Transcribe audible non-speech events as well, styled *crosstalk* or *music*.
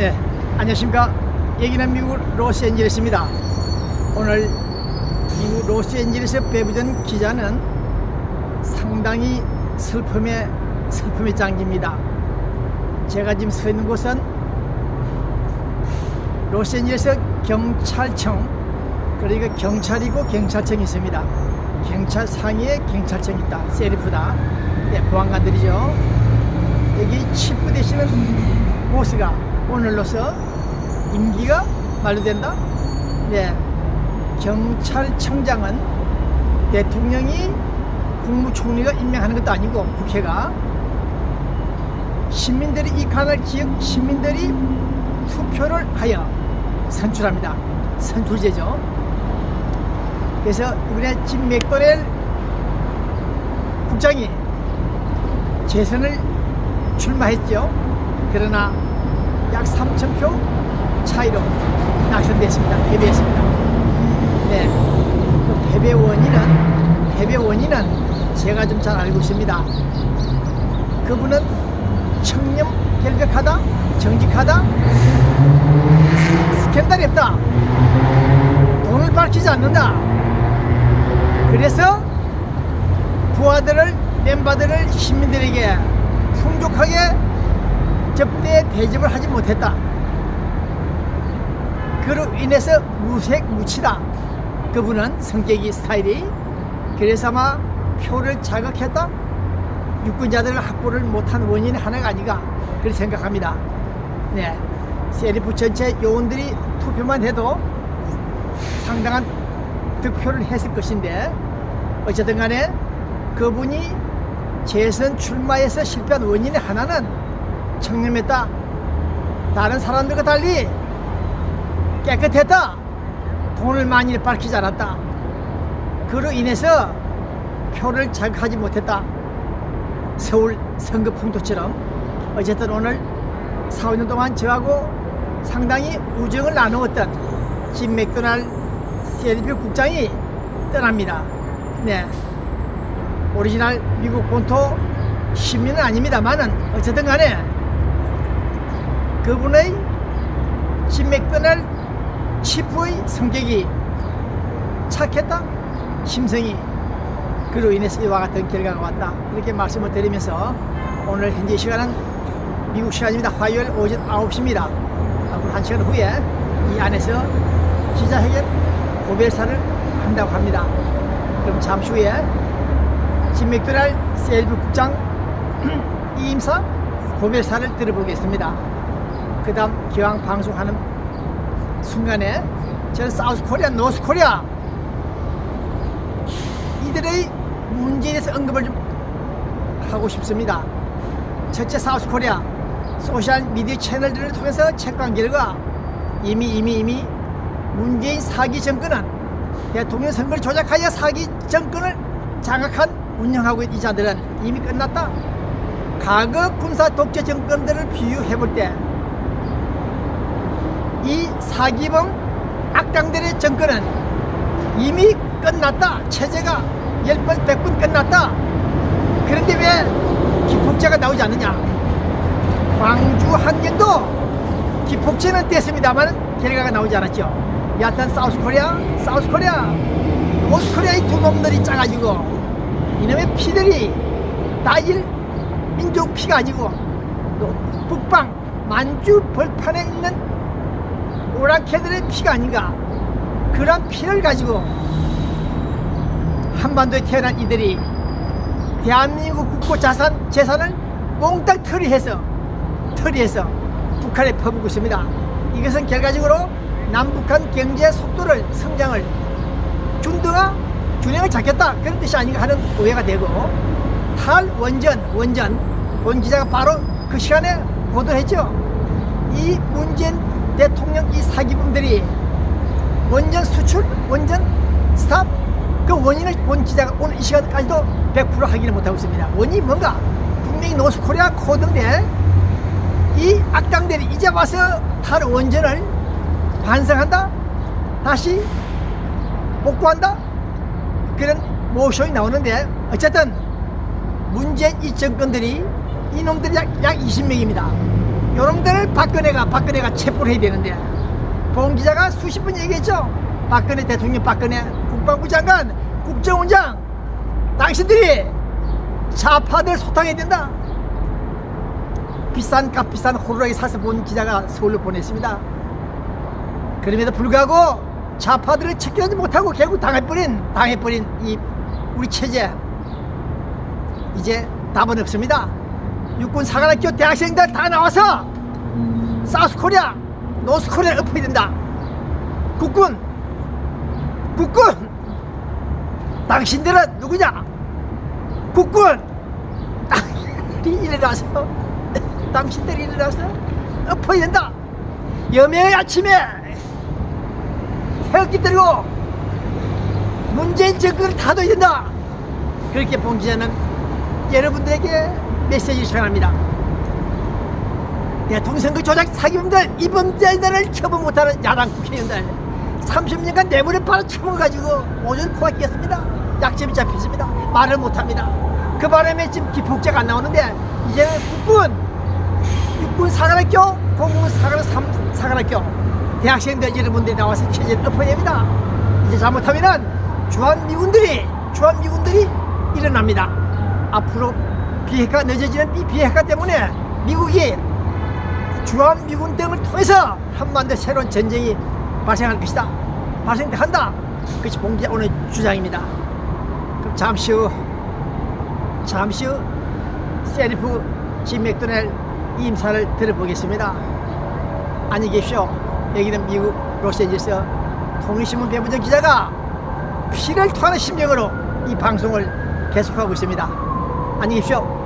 네, 안녕하십니까. 여기는 미국 로스앤젤레스입니다. 오늘 미국 로스앤젤레스 배부전 기자는 상당히 슬픔의 슬픔의 장기입니다. 제가 지금 서 있는 곳은 로스앤젤레스 경찰청 그러니까 경찰이고 경찰청이 있습니다. 경찰 상위에 경찰청이 있다. 세리프다. 네, 보안관들이죠. 여기 치프 되시는 보스가 오늘로서 임기가 만료된다. 네, 경찰청장은 대통령이 국무총리가 임명하는 것도 아니고 국회가 시민들이 이 칸을 지역 시민들이 투표를 하여 선출합니다. 선출제죠. 그래서 이번에 진 맥도넬 국장이 재선을 출마했죠. 그러나 약 3,000표 차이로 낙선됐습니다. 패배했습니다. 네. 그 패배 원인은, 패배 원인은 제가 좀 잘 알고 있습니다. 그분은 청렴 결백하다, 정직하다, 스캔들이 없다, 돈을 밝히지 않는다. 그래서 부하들을, 멤버들을 시민들에게 풍족하게 접대 대접을 하지 못했다. 그로 인해서 무색무치다. 그분은 성격이 스타일이 그래서 아마 표를 자극했다. 유권자들을 확보를 못한 원인이 하나가 아니가 그렇게 생각합니다. 네, 세리프 전체 요원들이 투표만 해도 상당한 득표를 했을 것인데 어쨌든 간에 그분이 재선 출마에서 실패한 원인의 하나는 청렴했다. 다른 사람들과 달리 깨끗했다. 돈을 많이 밝히지 않았다. 그로 인해서 표를 자극하지 못했다. 서울 선거 풍토처럼 어쨌든 오늘 4, 5년 동안 저하고 상당히 우정을 나누었던 진 맥도날 세리필 국장이 떠납니다. 네. 오리지널 미국 본토 시민은 아닙니다만은 어쨌든 간에 그분의 진 맥도날 치프의 성격이 착했다? 심성이 그로 인해서 이와 같은 결과가 왔다. 이렇게 말씀을 드리면서 오늘 현재 시간은 미국 시간입니다. 화요일 오전 9시입니다. 앞으로 한 시간 후에 이 안에서 기자회견 고별사를 한다고 합니다. 그럼 잠시 후에 진 맥도날 셀프 국장 *clears throat* 이임사 고별사를 들어보겠습니다 그 다음 기왕 방송하는 순간에 저는 사우스 코리아, 노스 코리아 이들의 문제에 대해서 언급을 좀 하고 싶습니다. 첫째 사우스 코리아 소셜 미디어 채널들을 통해서 체크한 결과 이미 이미 이미 문재인 사기 정권은 대통령 선거를 조작하여 사기 정권을 장악한 운영하고 있는 이 자들은 이미 끝났다. 과거 군사 독재 정권들을 비유해 볼때 이 사기범 악당들의 정권은 이미 끝났다. 체제가 10번, 100번 끝났다. 그런데 왜 기폭제가 나오지 않느냐? 광주 한경도 기폭제는 뗐습니다만 결과가 나오지 않았죠. 여하튼 사우스 코리아, 사우스 코리아, 노스 코리아의 두 놈들이 짜가지고 이놈의 피들이 다일 민족 피가 아니고 또 북방 만주 벌판에 있는 오랑캐들의 피가 아닌가 그런 피를 가지고 한반도에 태어난 이들이 대한민국 국고 자산 재산을 몽땅 처리해서 처리해서 북한에 퍼붓고 있습니다. 이것은 결과적으로 남북한 경제 속도를 성장을 준드가 균형을 잡겠다 그런 뜻이 아닌가 하는 오해가 되고 탈원전 원전 본 기자가 바로 그 시간에 보도했죠. 이 문재인 대통령 이 사기범들이 원전 수출 원전 스탑 그 원인을 본 기자가 오늘 이 시간까지도 100% 확인을 못하고 있습니다. 원인이 뭔가? 분명히 노스코리아 코드인데 이 악당들이 이제 와서 탈 원전을 반성한다? 다시 복구한다? 그런 모션이 나오는데 어쨌든 문재인 이 정권들이 이놈들이 약, 약 20명입니다. 요놈들을 박근혜가 박근혜가 체포를 해야 되는데 봉 기자가 수십 번 얘기했죠. 박근혜 대통령 박근혜 국방부 장관 국정원장 당신들이 좌파들 소탕해야 된다. 비싼 값 비싼 호루라기 사서 본 기자가 서울로 보냈습니다. 그럼에도 불구하고 좌파들을 체크하지 못하고 결국 당해버린 당해버린 이 우리 체제 이제 답은 없습니다. 육군 사관학교 대학생들 다 나와서 사우스코리아 노스코리아 엎어야 된다. 국군 국군 당신들은 누구냐? 국군 당신들이 일어나서 당신들이 일어나서 엎어야 된다. 여명의 아침에 태극기 들고 문재인 정권을 타도야 된다. 그렇게 봉기자는 여러분들에게 메시지를 전합니다. 대통령 선거 조작 사기범들 이범자들을 처분 못하는 야당 국회의원들 30년간 뇌물을 팔아 처먹어가지고 오전 코가 끼었습니다. 약점이 잡혔습니다. 말을 못합니다. 그 바람에 지금 기폭제가 안 나오는데 이제 국군 육군 사관학교 공군 사관학교 대학생들 여러분들이 나와서 체제를 엎어야 됩니다. 이제 잘못하면은 주한미군들이 주한미군들이 일어납니다. 앞으로 비핵화 늦어지는 이 비핵화 때문에 미국이 주한미군 등을 통해서 한반도 새로운 전쟁이 발생할 것이다. 발생한다. 그것이 봉기 오늘 주장입니다. 그럼 잠시 후 잠시 후 세리프 짐 맥도넬 임사를 들어보겠습니다. 안녕히 계십시오. 여기는 미국 로스앤젤레스 통일신문 배부정 기자가 피를 토하는 심정으로 이 방송을 계속하고 있습니다. 안녕히 계십시오.